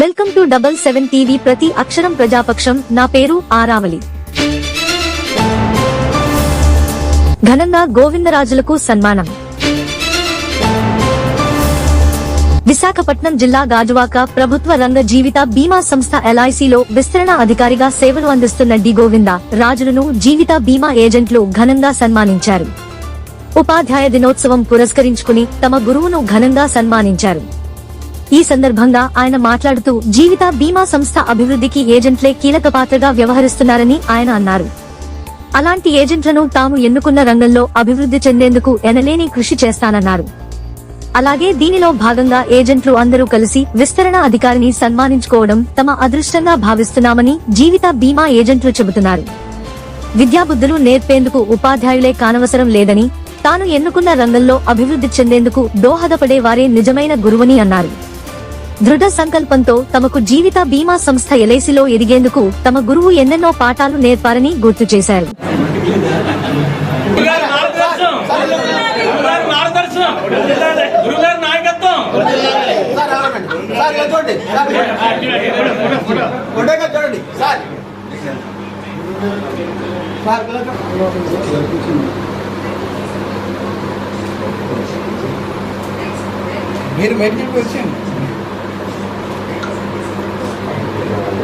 Welcome to double seven TV ప్రతి అక్షరం ప్రజాపక్షం. నా పేరు ఆరావళి ఘనంగా గోవిందరాజులకు సన్మానం. విశాఖపట్నం జిల్లా గాజువాక ప్రభుత్వ రంగ జీవిత బీమా సంస్థ ఎల్ఐసిలో విస్తరణ అధికారిగా సేవలు అందిస్తున్న డి గోవింద రాజులను జీవిత బీమా ఏజెంట్లు ఘనంగా సన్మానించారు. ఉపాధ్యాయ దినోత్సవం పురస్కరించుకుని తమ గురువును ఘనంగా సన్మానించారు. ఈ సందర్భంగా ఆయన మాట్లాడుతూ జీవిత బీమా సంస్థ అభివృద్ధికి ఏజెంట్లే కీలక పాత్రగా వ్యవహరిస్తున్నారని ఆయన అన్నారు. అలాంటి ఏజెంట్లను తాము ఎన్నుకున్న రంగంలో అభివృద్ధి చెందేందుకు ఎనలేని కృషి చేస్తానన్నారు. అలాగే దీనిలో భాగంగా ఏజెంట్లు అందరూ కలిసి విస్తరణ అధికారిని సన్మానించుకోవడం తమ అదృష్టంగా భావిస్తున్నామని జీవిత బీమా ఏజెంట్లు చెబుతున్నారు. విద్యాబుద్ధులు నేర్పేందుకు ఉపాధ్యాయులే కానవసరం లేదని తాను ఎన్నుకున్న రంగంలో అభివృద్ధి చెందేందుకు దోహదపడే వారే నిజమైన గురువని అన్నారు. దృఢ సంకల్పంతో తమకు జీవిత బీమా సంస్థ ఎల్ఐసిలో ఎదిగేందుకు తమ గురువు ఎన్నెన్నో పాఠాలు నేర్పారని గుర్తు చేశారు. గురుగారి మార్గదర్శనం. గురుగారి